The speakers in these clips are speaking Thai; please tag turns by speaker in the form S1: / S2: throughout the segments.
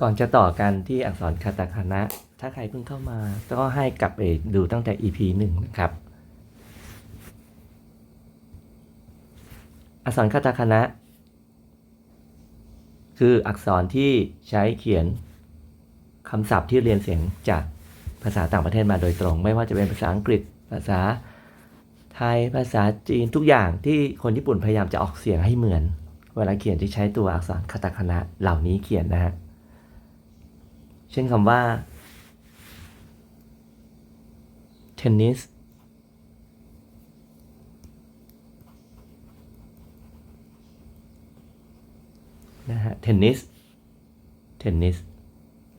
S1: ก่อนจะต่อกันที่อักษรคาตาคานะ ถ้าใครเพิ่งเข้ามา ก็ให้กลับไปดูตั้งแต่ EP หนึ่งนะครับ อักษรคาตาคานะ คืออักษรที่ใช้เขียนคำศัพท์ที่เรียนเสียงจากภาษาต่างประเทศมาโดยตรง ไม่ว่าจะเป็นภาษาอังกฤษ ภาษาไทย ภาษาจีน ทุกอย่างที่คนญี่ปุ่นพยายามจะออกเสียงให้เหมือน เวลาเขียนที่ใช้ตัวอักษรคาตาคานะเหล่านี้เขียนนะฮะ เช่นคำว่าเทนนิสนะฮะเทนนิสเทนนิส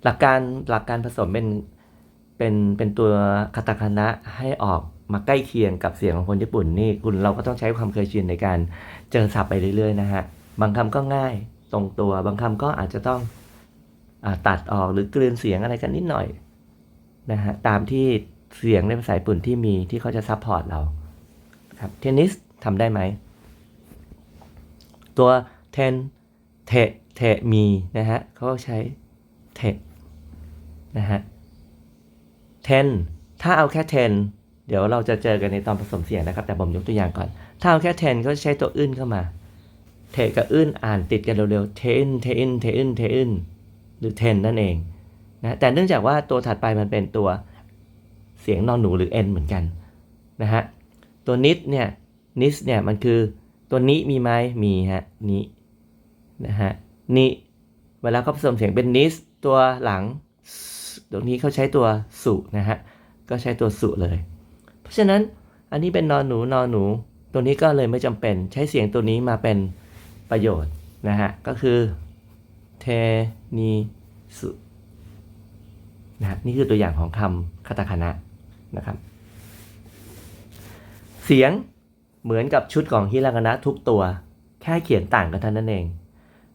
S1: หลักการหลักการผสมเป็นเป็นเป็นตัวคาตาคานะให้ออกมาใกล้เคียงกับเสียงของคนญี่ปุ่นนี่คุณเราก็ต้องใช้ความเคยชินในการเจอศัพท์ไปเรื่อยๆนะฮะ บางคำก็ง่ายตรงตัว บางคำก็อาจจะต้อง ตัดออกหรือกลืนเสียงอะไรกันนิดหน่อยนะฮะตามที่เสียงในภาษาญี่ปุ่นที่มีที่เขาจะซัพพอร์ตเราครับเทนนิสทำได้ไหม ตัวเทนเทเทมีนะฮะเขาก็ใช้เทนะฮะเทนถ้าเอาแค่เทนเดี๋ยวเราจะเจอกันในตอนผสมเสียงนะครับ แต่ผมยกตัวอย่างก่อน ถ้าเอาแค่เทนก็ใช้ตัวอื้นเข้ามา เทกับอื้นอ่านติดกันเร็วๆเทนเทนเทนเทน หรือเทนนั่นเองนะแต่เนื่องจากว่าตัวถัดไปมันเป็นตัวเสียงนอนหนูหรือเอ็นเหมือนกันนะฮะตัวนิดเนี่ยนิสเนี่ยมันคือตัวนี้มีไหมมีฮะนี้นะฮะนี่เวลาเขาผสมเสียงเป็นนิสตัวหลังตรงนี้เขาใช้ตัวสุนะฮะก็ใช้ตัวสุเลย เพราะฉะนั้นอันนี้เป็นนอนหนูนอนหนู ตัวนี้ก็เลยไม่จำเป็นใช้เสียงตัวนี้มาเป็นประโยชน์นะฮะก็คือ เทนิสุนะฮะนี่คือตัวอย่างของคำคาตาคานะนะครับ เสียงเหมือนกับชุดของฮิรากนะทุกตัวแค่เขียนต่างกันเท่านั้นเอง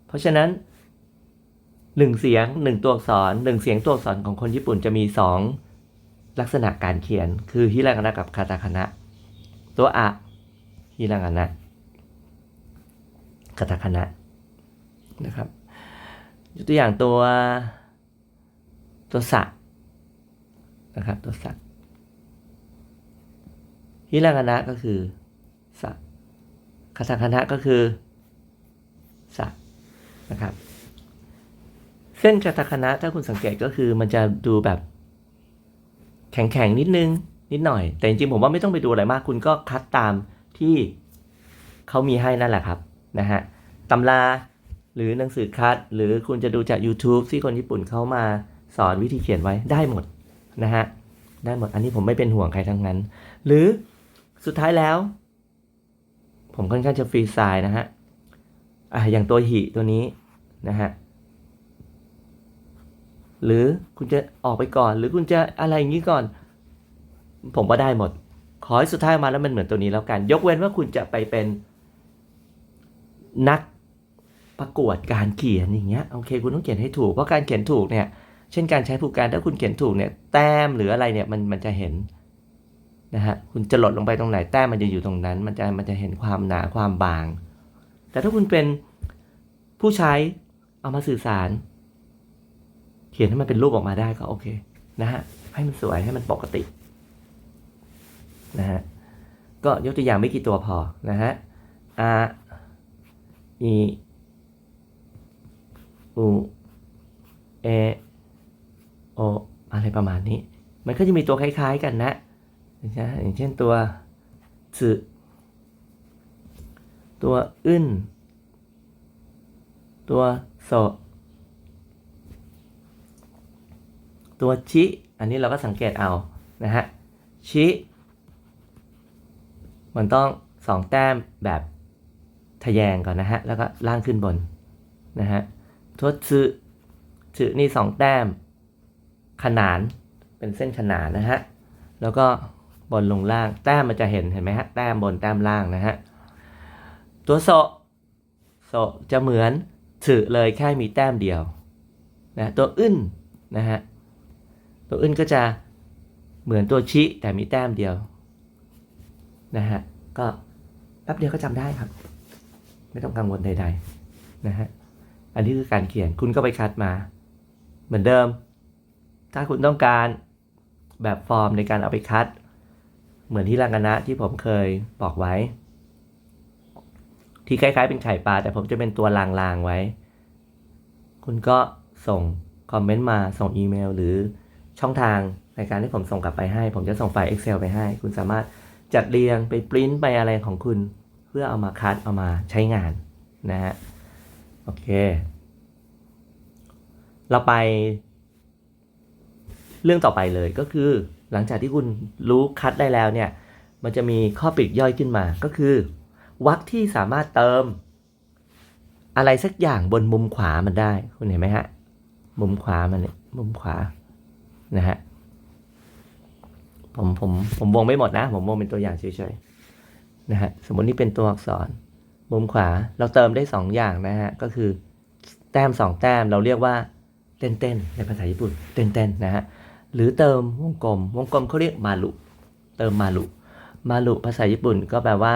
S1: เพราะฉะนั้นหนึ่งเสียงหนึ่งตัวอักษรหนึ่งเสียงตัวอักษรของคนญี่ปุ่นจะมีสองลักษณะการเขียนคือฮิรากนะกับคาตาคานะ ตัวอะฮิรากนะคาตาคานะนะครับ ยกตัวอย่างตัว ตัวสะนะครับ ตัวสะฮิรากานะก็คือสะคาตาคานะก็คือสะนะครับ เส้นคาตาคานะถ้าคุณสังเกตก็คือมันจะดูแบบแข็งๆนิดนึงนิดหน่อย แต่จริงๆผมว่าไม่ต้องไปดูอะไรมาก คุณก็คัดตามที่เขามีให้นั่นแหละครับนะฮะตำรา หรือหนังสือคัด หรือคุณจะดูจาก YouTube ที่คนญี่ปุ่นเขามาสอนวิธีเขียนไว้ได้หมดนะฮะได้หมดอันนี้ผมไม่เป็นห่วงใครทั้งนั้น หรือสุดท้ายแล้ว ผมค่อนข้างจะฟรีสไตล์นะฮะอะอย่างตัวหิตัวนี้นะฮะหรือคุณจะออกไปก่อน หรือคุณจะอะไรอย่างนี้ก่อน ผมก็ได้หมด ขอให้สุดท้ายมาแล้วมันเหมือนตัวนี้แล้วกัน ยกเว้นว่าคุณจะไปเป็นนัก ประกวดการเขียนอย่างเงี้ยโอเค คุณต้องเขียนให้ถูกเพราะการเขียนถูกเนี่ยเช่นการใช้ผู้การถ้าคุณเขียนถูกเนี่ยแต้มหรืออะไรเนี่ยมันมันจะเห็นนะฮะคุณจะหลดลงไปตรงไหนแต้มมันจะอยู่ตรงนั้น มันจะมันจะเห็นความหนาความบาง แต่ถ้าคุณเป็นผู้ใช้เอามาสื่อสาร เขียนให้มันเป็นรูปออกมาได้ก็โอเคนะฮะให้มันสวยให้มันปกตินะฮะก็ยกตัวอย่างไม่กี่ตัวพอนะฮะ R E U A O อะไรประมาณนี้ มันก็จะมีตัวคล้าย ๆกันนะนะอย่างเช่นตัวสึตัวอึนตัวโสตัวชิ อันนี้เราก็สังเกตเอา นะฮะ ชิ มันต้องสองแต้มแบบทะแยงก่อนนะฮะ แล้วก็ล่างขึ้นบน นะฮะ ตัวสึสึนี่สองแต้ม ขนานเป็นเส้นขนานนะฮะ แล้วก็บนลงล่างแต้มมันจะเห็นเห็นไหมฮะแต้มบนแต้มล่างนะฮะ ตัวโซโซจะเหมือนถือเลยแค่มีแต้มเดียวนะตัวอึ้นนะฮะตัวอึ้นก็จะเหมือนตัวชิแต่มีแต้มเดียวนะฮะก็แป๊บเดียวก็จำได้ครับ ไม่ต้องกังวลใด ๆ นะฮะ อันนี้คือการเขียนคุณก็ไปคัดมา เหมือนเดิม ถ้าคุณต้องการแบบฟอร์มในการเอาไปคัด เหมือนที่รางกนะที่ผมเคยบอกไว้ ที่คล้ายๆเป็นไข่ปลาแต่ผมจะเป็นตัวลางๆไว้ คุณก็ส่งคอมเมนต์มาส่งอีเมล หรือช่องทางในการที่ผมส่งกลับไปให้ ผมจะส่งไฟล์ Excel ไปให้ คุณสามารถจัดเรียงไปปริ้นไปอะไรของคุณ เพื่อเอามาคัดเอามาใช้งานนะฮะ โอเค เราไป เรื่องต่อไปเลยก็คือ หลังจากที่คุณรู้คัดได้แล้วเนี่ย มันจะมีข้อปลีกย่อยขึ้นมา ก็คือวรรคที่สามารถเติม อะไรสักอย่างบนมุมขวามันได้ คุณเห็นไหมฮะ มุมขวามันเนี่ยมุมขวา นะฮะ ผมผมผมวงไม่หมดนะ ผมวงเป็นตัวอย่างเฉยๆ นะฮะ สมมตินี่เป็นตัวอักษร มุมขวาเราเติมได้สองอย่างนะฮะ ก็คือแต้มสองแต้มเราเรียกว่าเต้นเต้นๆในภาษาญี่ปุ่นเต้นเต้นๆนะฮะ หรือเติมวงกลม วงกลมเขาเรียกมาลุเติมมาลุมาลุภาษาญี่ปุ่นก็แปลว่า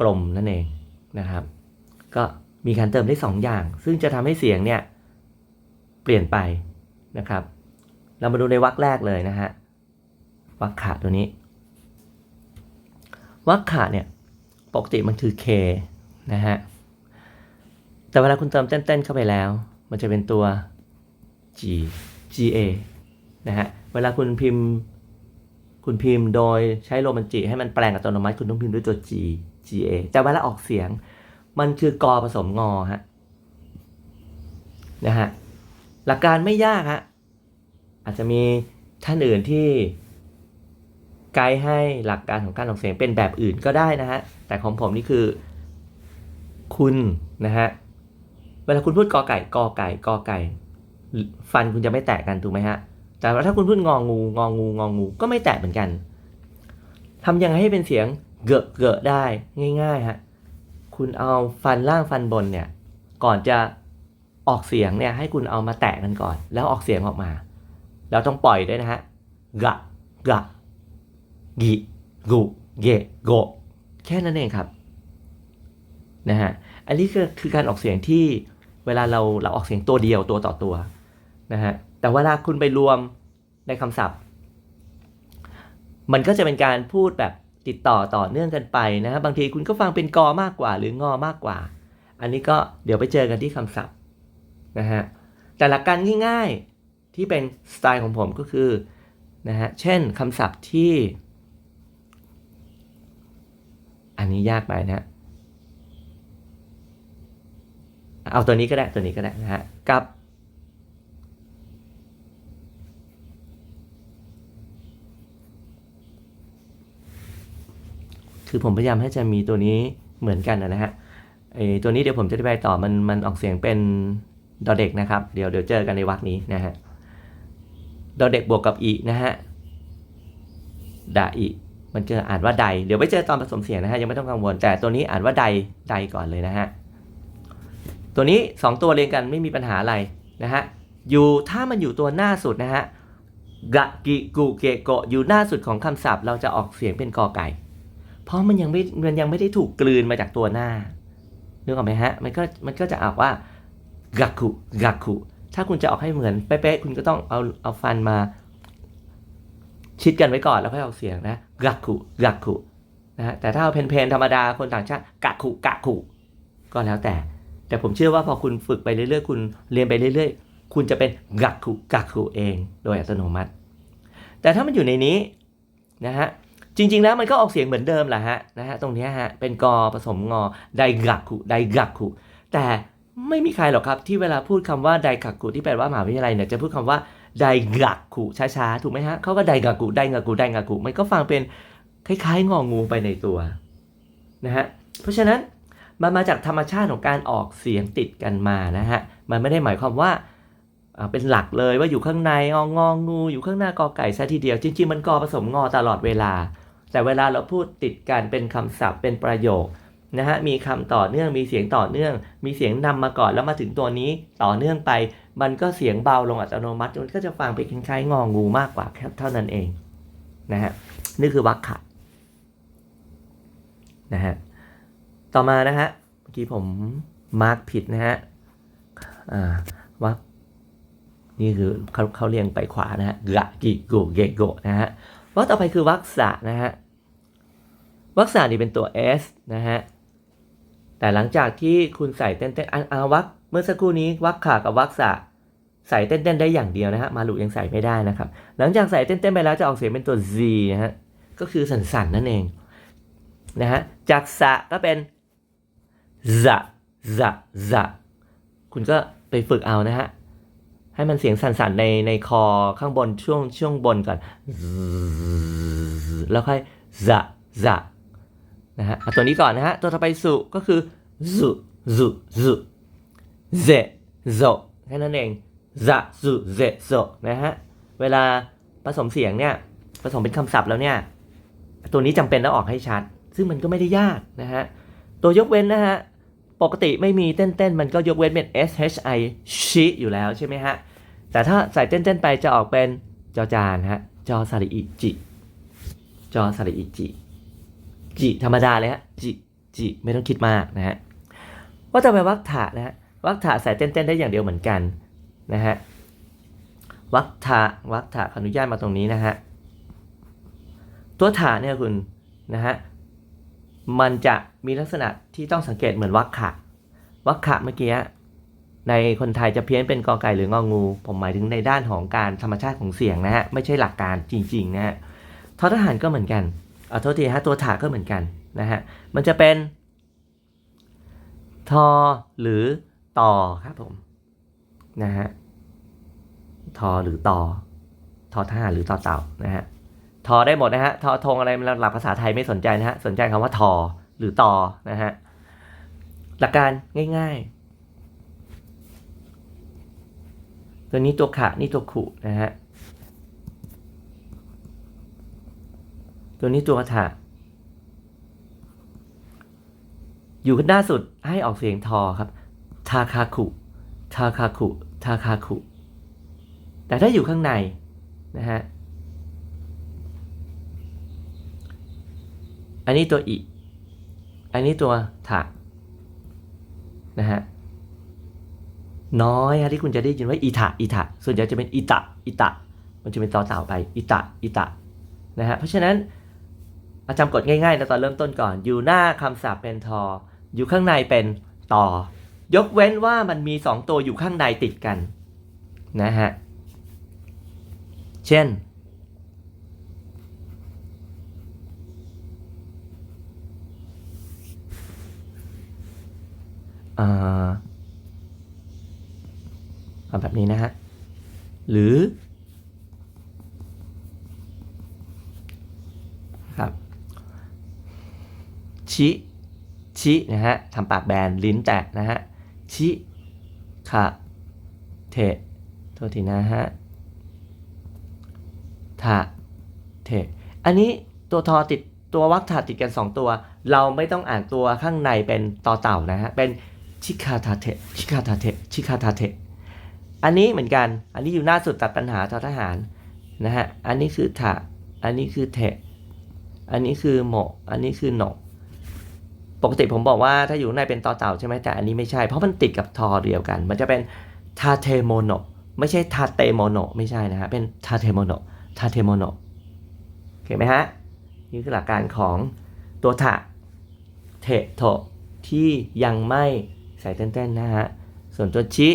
S1: กลมนั่นเองนะครับ ก็มีการเติมได้สองอย่าง ซึ่งจะทำให้เสียงเนี่ยเปลี่ยนไปนะครับ เรามาดูในวรรคแรกเลยนะฮะวรรคขาตัวนี้วรรคขาเนี่ย ปกติมันคือ K นะฮะ แต่เวลาคุณเติมเต้นๆเข้าไปแล้ว มันจะเป็นตัว G GA นะฮะ เวลาคุณพิมพ์ คุณพิมพ์โดยใช้โรมันจิให้มันแปลงอัตโนมัติ คุณต้องพิมพ์ด้วยตัว G GA แต่เวลาออกเสียง มันคือกอผสมงอฮะ นะฮะ หลักการไม่ยากฮะ อาจจะมีท่านอื่นที่ ไกด์ให้หลักการของการออกเสียงเป็นแบบอื่นก็ได้นะฮะ แต่ของผมนี่คือ คุณนะฮะ เวลาคุณพูดกอไก่กอไก่กอไก่ ฟันคุณจะไม่แตะกันถูกไหมฮะ แต่ว่าถ้าคุณพูดงองูงองูงองูก็ไม่แตะเหมือนกันทำยังไงให้เป็นเสียงเกอะเกอะได้ง่ายๆฮะ คุณเอาฟันล่างฟันบนเนี่ย ก่อนจะออกเสียงเนี่ยให้คุณเอามาแตะกันก่อน แล้วออกเสียงออกมา แล้วต้องปล่อยด้วยนะฮะกะกะ กิกุเกโกแค่นั้นเองครับนะฮะอันนี้คือคือการออกเสียงที่เวลาเราเราออกเสียงตัวเดียวตัวต่อตัวนะฮะแต่เวลาคุณไปรวมในคำศัพท์ มันก็จะเป็นการพูดแบบติดต่อต่อเนื่องกันไปนะฮะบางทีคุณก็ฟังเป็นกอมากกว่า หรืองอมากกว่า อันนี้ก็เดี๋ยวไปเจอกันที่คำศัพท์นะฮะแต่หลักการง่าย ๆที่เป็นสไตล์ของผมก็คือนะฮะเช่นคำศัพท์ที่ อันนี้ยากไปนะฮะเอาตัวนี้ก็ได้ตัวนี้ก็ได้นะฮะกับ คือผมพยายามให้จะมีตัวนี้เหมือนกันนะฮะไอตัวนี้เดี๋ยวผมจะอธิบายต่อมันมันออกเสียงเป็นดอเด็กนะครับ เดี๋ยวเดี๋ยวเจอกันในวรรคนี้นะฮะดอเด็กบวกกับอีนะฮะดาอี มันจะอ่านว่าใด เดี๋ยวไปเจอตอนผสมเสียงนะฮะยังไม่ต้องกังวล แต่ตัวนี้อ่านว่าใดใดก่อนเลยนะฮะ ตัวนี้ 2 ตัวเรียงกันไม่มีปัญหาอะไรนะฮะ อยู่ถ้ามันอยู่ตัวหน้าสุดนะฮะกะกิกุเกะโกะอยู่หน้าสุดของคำศัพท์ เราจะออกเสียงเป็นกอไก่ เพราะมันยังไม่มันยังไม่ได้ถูกกลืนมาจากตัวหน้านึกออกไหมฮะ มันก็มันก็จะออกว่ากะคุกะคุถ้าคุณจะออกให้เหมือนเป๊ะๆคุณก็ต้องเอาเอาฟันมา ชิดกันไว้ก่อนแล้วค่อยออกเสียงนะกะคุกะคุนะฮะแต่ถ้าเอาเพนๆธรรมดาคนต่างชาติกะคุกะคุก็แล้วแต่ แต่ผมเชื่อว่าพอคุณฝึกไปเรื่อยๆ คุณเรียนไปเรื่อยๆ คุณจะเป็นกักคุกักคุเอง โดยอัตโนมัติ แต่ถ้ามันอยู่ในนี้นะฮะจริงๆแล้วมันก็ออกเสียงเหมือนเดิมแหละฮะนะฮะตรงนี้ฮะเป็นกอผสมงอไดกักคุไดกักคุแต่ไม่มีใครหรอกครับที่เวลาพูดคำว่าไดกักคุที่แปลว่ามหาวิทยาลัยเนี่ยจะพูดคำว่า ไดกักคุช้าๆ ถูกไหมฮะเขาก็ไดกักคุไดกักคุไดกักคุมันก็ฟังเป็นคล้ายๆ งองูไปในตัวนะฮะเพราะฉะนั้นมันมาจากธรรมชาติของการออกเสียงติดกันมานะฮะมันไม่ได้หมายความว่าอ่าเป็นหลักเลยว่าอยู่ข้างในงององู อยู่ข้างหน้ากอไก่ซะทีเดียว จริงๆมันกอผสมงอตลอดเวลา แต่เวลาเราพูดติดกันเป็นคำศัพท์เป็นประโยคนะฮะมีคำต่อเนื่องมีเสียงต่อเนื่อง มีเสียงนำมาก่อนแล้วมาถึงตัวนี้ต่อเนื่องไป มันก็เสียงเบาลงอัตโนมัติ มันก็จะฟังไปคล้ายๆงองูมากกว่าแค่เท่านั้นเองนะฮะนี่คือวรรคคะนะฮะต่อมานะฮะเมื่อกี้ผมมาร์กผิดนะฮะอ่าวักนี่คือเขาเขาเรียงไปขวานะฮะกะกิโกเกโกนะฮะวรรคต่อไปคือวรรคสะนะฮะวรรคสะนี่เป็นตัว S นะฮะแต่หลังจากที่คุณใส่เต้นเต้นอันอาวรรคเมื่อสักครู่นี้วรรคขากับวรรคสะ ใส่เต้นเต้นได้อย่างเดียวนะฮะมาลุยังใส่ไม่ได้นะครับ หลังจากใส่เต้นเต้นไปแล้วจะออกเสียงเป็นตัว Z นะฮะก็คือสั่นๆนั่นเองนะฮะจากสะก็เป็น z z z คุณก็ไปฝึกเอานะฮะให้มันเสียงสั่นๆในในคอข้างบนช่วงช่วงบนก่อน แล้วค่อย z z นะฮะเอาตัวนี้ก่อนนะฮะตัวต่อไปสุก็คือ zu zu zu z z แค่นั้นเอง z zu z z นะฮะ เวลาผสมเสียงเนี่ย ผสมเป็นคำศัพท์แล้วเนี่ย ตัวนี้จำเป็นต้องออกให้ชัด ซึ่งมันก็ไม่ได้ยากนะฮะ ตัวยกเว้นนะฮะ ปกติไม่มีเต้นๆมันก็ยกเว้นเป็น S H I ชิอยู่แล้วใช่ไหมฮะ แต่ถ้าใส่เต้นๆไปจะออกเป็นจอจานฮะ จอสระอิจิ จอสระอิจิ จิธรรมดาเลยฮะ จิ จิ ไม่ต้องคิดมากนะฮะว่าจะไปวักถะนะฮะวักถะใส่เต้นๆได้อย่างเดียวเหมือนกัน นะฮะวักถะวักถะขออนุญาตมาตรงนี้นะฮะตัวถะเนี่ยคุณนะฮะมันจะมีลักษณะที่ต้องสังเกตเหมือนวักขะวักขะเมื่อกี้ในคนไทยจะเพี้ยนเป็นกอไก่หรืององู ผมหมายถึงในด้านของการธรรมชาติของเสียงนะฮะไม่ใช่หลักการจริงๆนะฮะทอทหารก็เหมือนกันเอาโทษทีฮะตัวถาก็เหมือนกันนะฮะมันจะเป็นทอหรือต่อครับผมนะฮะ ทอหรือตอทอทหารหรือต่อเต่านะฮะทอได้หมดนะฮะทอทงอะไรมันหลักภาษาไทยไม่สนใจนะฮะสนใจคำว่าทอหรือตอนะฮะหลักการง่าย ๆ ตัวนี้ตัวขะนี่ตัวขุนะฮะตัวนี้ตัวถะอยู่ข้างหน้าสุดให้ออกเสียงทอครับ ทาคาคุ ทาคาคุ ทาคาคุ แต่ถ้าอยู่ข้างในนะฮะ อันนี้ตัวอิ อันนี้ตัวถะนะฮะ น้อยฮะที่คุณจะได้ยินว่าอีถะอีถะส่วนใหญ่จะเป็นอิตะอิตะ มันจะเป็นต่อเต่าไปอิตะอิตะนะฮะ เพราะฉะนั้นอาจำกฎง่ายๆนะตอนเริ่มต้นก่อน อยู่หน้าคำศัพท์เป็นทอ อยู่ข้างในเป็นต่อ ยกเว้นว่ามันมีสองตัวอยู่ข้างในติดกันนะฮะ เช่น เอาแบบนี้นะฮะ หรือครับชิชินะฮะทำปากแบนลิ้นแตะนะฮะชิขะเทโทษทีนะฮะ ทะเทอันนี้ตัวทอติดตัววักถาติดกัน 2 ตัว เราไม่ต้องอ่านตัวข้างในเป็นต่อเต่านะฮะ เป็นชิคาทาเทชิคาทาเทชิคาทาเทอันนี้เหมือนกัน อันนี้อยู่หน้าสุดตัดปัญหาทอทหารนะฮะ อันนี้คือถะอันนี้คือเทอันนี้คือโหมะอันนี้คือหนกปกติผมบอกว่าถ้าอยู่ในเป็นต่อเต่าใช่ไหมแต่อันนี้ไม่ใช่ เพราะมันติดกับทอเดียวกัน มันจะเป็นทาเทโมโนไม่ใช่ทาเตโมโนไม่ใช่นะฮะ เป็นทาเทโมโน ทาเทโมโนโอเคไหมฮะ นี่คือหลักการของตัวทะเทโทที่ยังไม่ใส่เต้นๆนะฮะ ส่วนตัวชิ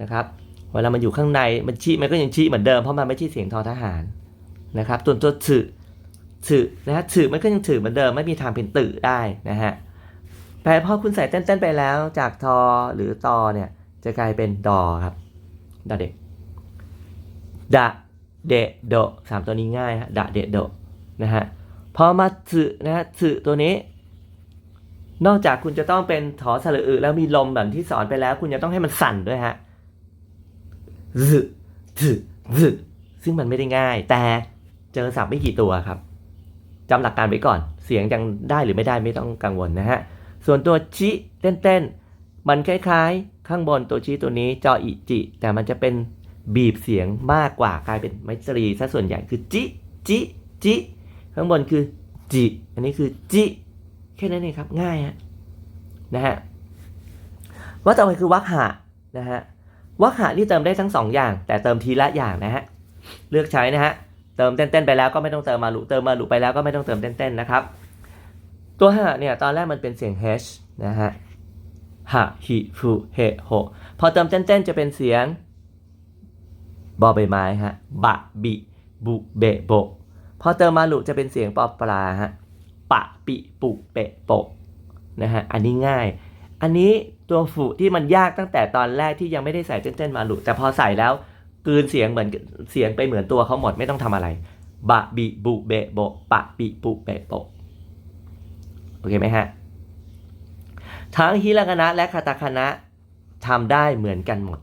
S1: นะครับเวลามันอยู่ข้างในมันชิมันก็ยังชิเหมือนเดิมเพราะมันไม่ใช่เสียงทอทหารนะครับส่วนตัวสึสึนะฮะสึมันก็ยังถือเหมือนเดิมไม่มีทางเป็นตื่ได้นะฮะแต่พอคุณใส่เต้นๆไปแล้วจากทอหรือตอเนี่ยจะกลายเป็นดอครับดอเด็กดะ เดะโดสามตัวนี้ง่ายฮะดะเดะโดนะฮะพอมาสึนะฮะสึตัวนี้ นอกจากคุณจะต้องเป็นถอสระอึแล้วมีลมแบบที่สอนไปแล้ว คุณจะต้องให้มันสั่นด้วยฮะซึซึซึซึ่งมันไม่ได้ง่าย แต่เจอสับไม่กี่ตัวครับจำหลักการไว้ก่อน เสียงยังได้หรือไม่ได้ไม่ต้องกังวลนะฮะ ส่วนตัวชิเต้นๆ มันคล้ายๆ ข้างบนตัวชิตัวนี้จออิจิ แต่มันจะเป็น บีบเสียงมากกว่ากลายเป็นไมตรีซะส่วนใหญ่คือจิจิจิข้างบนคือจิอันนี้คือจิแค่นั้นเองครับง่ายฮะนะฮะว่าต่อไปคือวักหะนะฮะวรรคหะนี่เติมได้ทั้งสองอย่าง แต่เติมทีละอย่างนะฮะเลือกใช้นะฮะเติมเต้นๆไปแล้วก็ไม่ต้องเติมมาลุเติมมาลุไปแล้วก็ไม่ต้องเติมเต้นๆนะครับ ตัวหะเนี่ยตอนแรกมันเป็นเสียง h นะฮะหะหิฟูเฮโหพอเติมเต้นๆจะเป็นเสียง บอใบไม้ฮะ บะ บิ บุเบโบพอเติมมาลุจะเป็นเสียงปอปลาฮะ ปะ ปิ ปุ เปะโปะนะฮะ อันนี้ง่าย อันนี้ตัวฝูที่มันยากตั้งแต่ตอนแรกที่ยังไม่ได้ใส่เต้นๆมาลุแต่พอใส่แล้วกลืนเสียงเหมือนเสียงไปเหมือนตัวเขาหมดไม่ต้องทำอะไร บะ บิ บุ เบะโบปะ ปิ ปุ เปะโปะโอเคไหมฮะ ทั้งฮิรากนะและคาตาคานะทำได้เหมือนกันหมด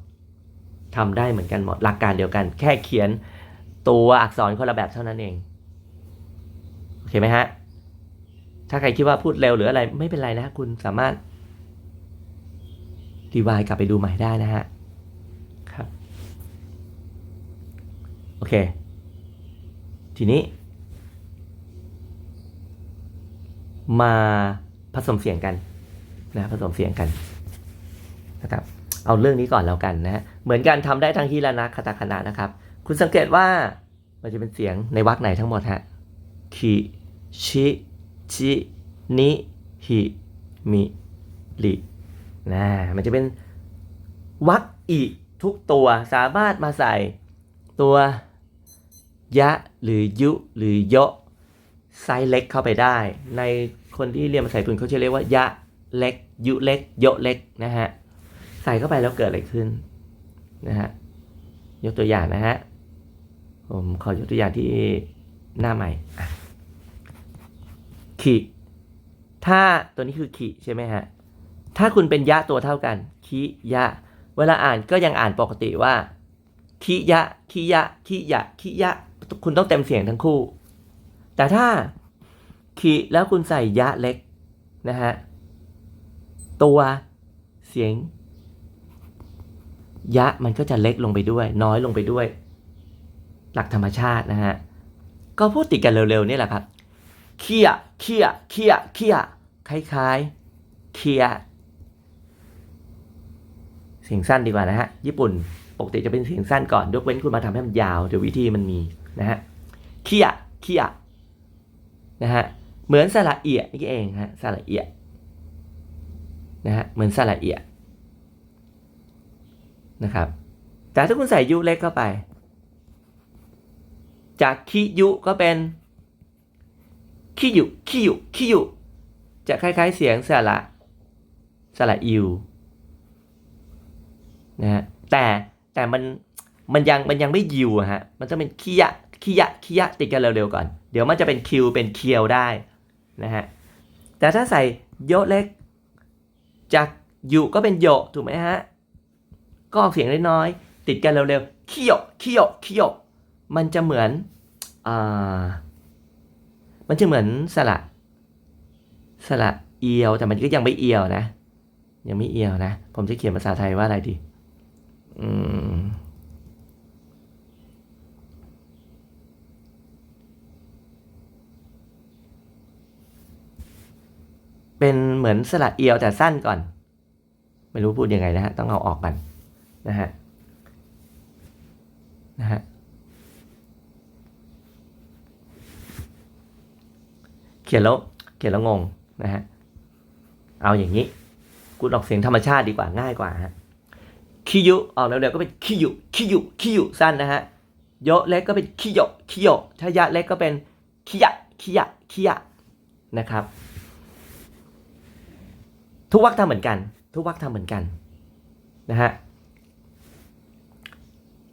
S1: ทำได้เหมือนกันหมดหลักการเดียวกัน แค่เขียนตัวอักษรคนละแบบเท่านั้นเองโอเคไหมฮะถ้าใครคิดว่าพูดเร็วหรืออะไรไม่เป็นไรนะคุณสามารถรีวายกลับไปดูใหม่ได้นะฮะครับโอเค ทีนี้ มาผสมเสียงกันนะผสมเสียงกันนะครับ เอาเรื่องนี้ก่อนแล้วกันนะ เหมือนกันทำได้ทั้งฮิรานะคาตาคานะนะครับ คุณสังเกตว่ามันจะเป็นเสียงในวรรคไหนทั้งหมดฮะคิชิจินิฮิมิรินะมันจะเป็นวรรคอีทุกตัวสามารถมาใส่ตัวยะหรือยุหรือโยะไซส์เล็กเข้าไปได้ ในคนที่เรียนภาษาญี่ปุ่นเขาจะเรียกว่ายะเล็ก ยุเล็กโยะเล็กนะฮะ ใส่เข้าไปแล้วเกิดอะไรขึ้นนะฮะยกตัวอย่างนะฮะผมขอยกตัวอย่างที่หน้าใหม่ขีถ้าตัวนี้คือขีใช่ไหมฮะถ้าคุณเป็นยะตัวเท่ากันขียะ เวลาอ่านก็ยังอ่านปกติว่าขียะขียะขียะขียะ คุณต้องเต็มเสียงทั้งคู่ แต่ถ้าขีแล้วคุณใส่ยะเล็กนะฮะตัวเสียง ยะมันก็จะเล็กลงไปด้วย น้อยลงไปด้วย หลักธรรมชาตินะฮะ ก็พูดติดกันเร็วๆนี่แหละครับเคียเคียเคียเคียคล้ายๆเคียเสียงสั้นดีกว่านะฮะ ญี่ปุ่นปกติจะเป็นเสียงสั้นก่อน ยกเว้นคุณมาทำให้มันยาว เดี๋ยววิธีมันมีนะฮะเคียเคียนะฮะ เหมือนสระเอียนี่เองฮะ สระเอียนะฮะ เหมือนสระเอีย นะครับ แต่ถ้าคุณใส่ยุเล็กเข้าไป จากคิยุก็เป็นคิยุคิยุคิยุจะคล้าย ๆ เสียงสระสระอิวนะฮะแต่แต่มันมันยังมันยังไม่ยิวอะฮะมันต้องเป็นคิยะคิยะคิยะติดกันเร็วๆก่อน เดี๋ยวมันจะเป็นคิวเป็นเคียวได้นะฮะแต่ถ้าใส่โยเล็กจากยุก็เป็นโยถูกไหมฮะ ก็ออกเสียงน้อยๆติดกันเร็วๆคิโยคิโยคิโยมันจะเหมือนอ่ามันจะเหมือนสระสระเอียวแต่มันก็ยังไม่เอียวนะ ยังไม่เอียวนะ ผมจะเขียนภาษาไทยว่าอะไรดีอืมเป็นเหมือนสระเอียวแต่สั้นก่อน ไม่รู้พูดยังไงนะฮะ ต้องเอาออกกัน นะฮะนะฮะเขียนแล้วเขียนแล้วงงนะฮะเอาอย่างนี้กูออกเสียงธรรมชาติดีกว่าง่ายกว่าฮะคิยุออกเร็วๆก็เป็นคิยุคิยุคิยุสั้นนะฮะโยะเล็กก็เป็นคิโยคิโยถ้ายะเล็กก็เป็นคิยะคิยะคิยะนะครับ ทุกวรรคทำเหมือนกัน ทุกวรรคทำเหมือนกันนะฮะ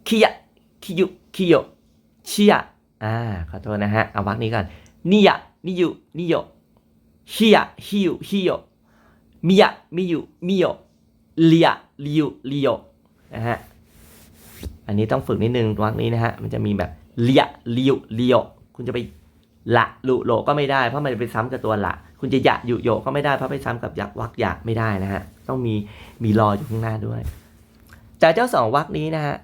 S1: คิยะคิยุคิโยชิยะอ่าขอโทษนะฮะเอาวรรคนี้ก่อนนิยะนิยุนิโยฮิยะฮิยุฮิโยมิยะมิยุมิโยลิยะลิยุลิโยนะฮะอันนี้ต้องฝึกนิดนึงวรรคนี้นะฮะมันจะมีแบบลิยะลิยุลิโยคุณจะไปละลุโลก็ไม่ได้เพราะมันจะไปซ้ำกับตัวละ คุณจะยะยุโยก็ไม่ได้เพราะไปซ้ำกับยักวักยะไม่ได้นะฮะต้องมีมีรออยู่ข้างหน้าด้วย แต่เจ้าสองวรรคนี้นะฮะ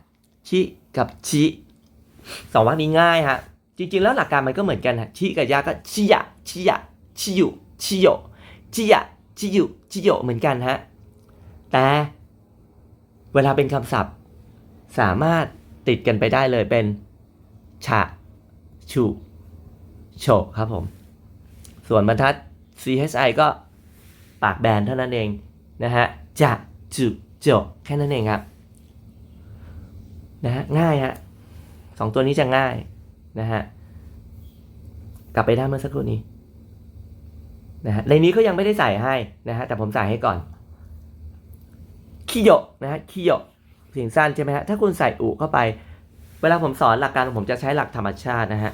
S1: ชิกับชิสองวรรคนี้ง่ายฮะ จริง ๆ แล้วหลักการมันก็เหมือนกันฮะชิกับยะก็ชิยะชิยะชิยุชิโยชิยะชิยุชิโยเหมือนกันฮะ แต่เวลาเป็นคำศัพท์ สามารถติดกันไปได้เลยเป็นฉะฉุโฉครับผม ส่วนบรรทัด CHI ก็ปากแบนเท่านั้นเองนะฮะจะจุโจแค่นั้นเองครับ นะฮะง่ายฮะสองตัวนี้จะง่ายนะฮะกลับไปได้านเมื่อสักครู่นี้นะฮะในนี้เขายังไม่ได้ใส่ให้นะฮะแต่ผมใส่ให้ก่อนคิโยนะฮะคิโยเสียงสั้นใช่ไหมฮะถ้าคุณใส่อุเข้าไป เวลาผมสอนหลักการผมจะใช้หลักธรรมชาตินะฮะ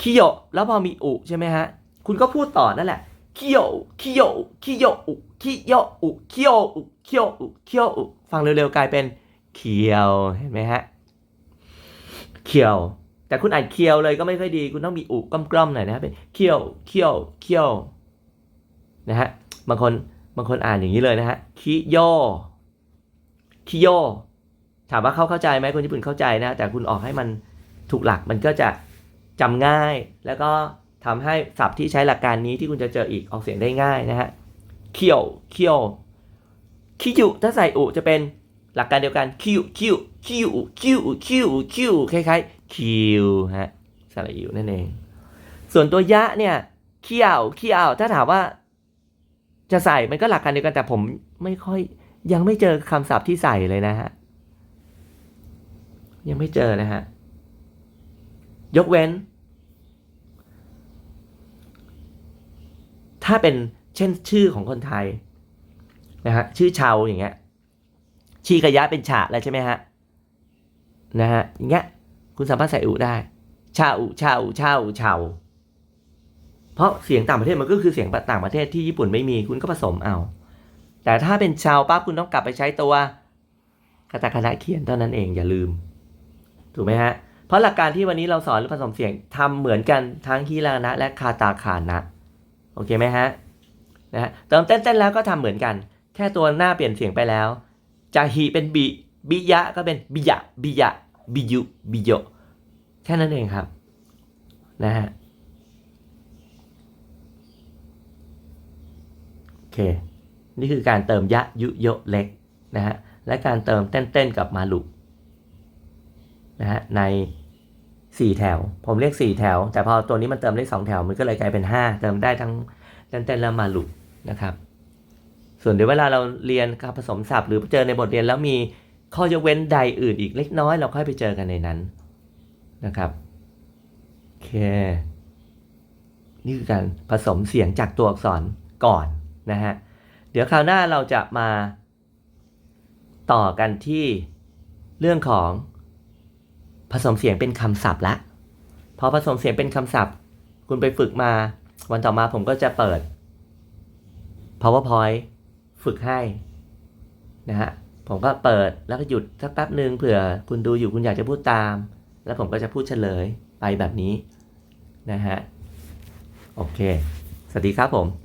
S1: คิโยแล้วพอมีอุใช่ไหมฮะคุณก็พูดต่อนั่นแหละคิโยคิโยคิโยอุคิโยอุคิโยอุคิโยอุคิโยอุฟังเร็วๆกลายเป็นเคียวเห็นไหมฮะ เคียว แต่คุณอ่านเคียวเลยก็ไม่ค่อยดี คุณต้องมีอุกล้อมๆหน่อยนะครับเป็นเคียวเคียวเคียวนะฮะบางคนบางคนอ่านอย่างนี้เลยนะฮะคิโยคิโยถามว่าเขาเข้าใจไหมคนญี่ปุ่นเข้าใจนะ แต่คุณออกให้มันถูกหลักมันก็จะจำง่าย แล้วก็ทำให้ศัพท์ที่ใช้หลักการนี้ที่คุณจะเจออีกออกเสียงได้ง่ายนะฮะเคียวเคียวคิยุถ้าใส่อุจะเป็น หลักการเดียวกันคิวคิวคิวคิวคิวคิวคล้ายๆคิวฮะสระอิวนั่นเอง ส่วนตัวยะเนี่ยเคียวเคียวถ้าถามว่า จะใส่มันก็หลักการเดียวกันแต่ผมไม่ค่อย ยังไม่เจอคำศัพท์ที่ใส่เลยนะฮะ ยังไม่เจอนะฮะ ยกเว้น ถ้าเป็นเช่นชื่อของคนไทยนะฮะชื่อชาวอย่างเงี้ย ชีกะยะเป็นฉะแล้วใช่ไหมฮะนะฮะอย่างเงี้ยคุณสามารถใส่อุได้ชาอุชาอุชาอุชาวเพราะเสียงต่างประเทศมันก็คือเสียงต่างประเทศที่ญี่ปุ่นไม่มีคุณก็ผสมเอา แต่ถ้าเป็นชาวปั๊บคุณต้องกลับไปใช้ตัวคาตาคานะเขียนเท่านั้นเองอย่าลืม ถูกไหมฮะ เพราะหลักการที่วันนี้เราสอนเรื่องผสมเสียงทำเหมือนกันทั้งฮิรานะ และคาตาคานะ โอเคไหมฮะนะฮะเติมเต้นๆแล้วก็ทำเหมือนกัน แค่ตัวหน้าเปลี่ยนเสียงไปแล้ว จาฮีเป็นบิบิยะก็เป็นบิยะบิยะบิยุบิโยแค่นั้นเองครับนะฮะโอเค นี่คือการเติมยะยุโยเล็กนะฮะและการเติมเต้นๆกับมาลุนะฮะใน 4 แถว ผมเรียก 4 แถว แต่พอตัวนี้มันเติมได้ 2 แถว มันก็เลยกลายเป็น 5 เติมได้ทั้งเต้นๆและมาลุนะครับ ส่วนเดี๋ยวเวลาเราเรียนการผสมศัพท์ หรือเจอในบทเรียนแล้วมีข้อยกเว้นใดอื่นอีกเล็กน้อย เราค่อยไปเจอกันในนั้นนะครับโอเค นี่คือการผสมเสียงจากตัวอักษรก่อนนะฮะ เดี๋ยวคราวหน้าเราจะมาต่อกันที่เรื่องของผสมเสียงเป็นคำศัพท์ละพอผสมเสียงเป็นคำศัพท์ คุณไปฝึกมา วันต่อมาผมก็จะเปิด powerpoint ฝึกให้นะฮะผมก็เปิดแล้วก็หยุดสักแป๊บหนึ่งเผื่อคุณดูอยู่คุณอยากจะพูดตาม แล้วผมก็จะพูดเฉลยไปแบบนี้นะฮะโอเค สวัสดีครับผม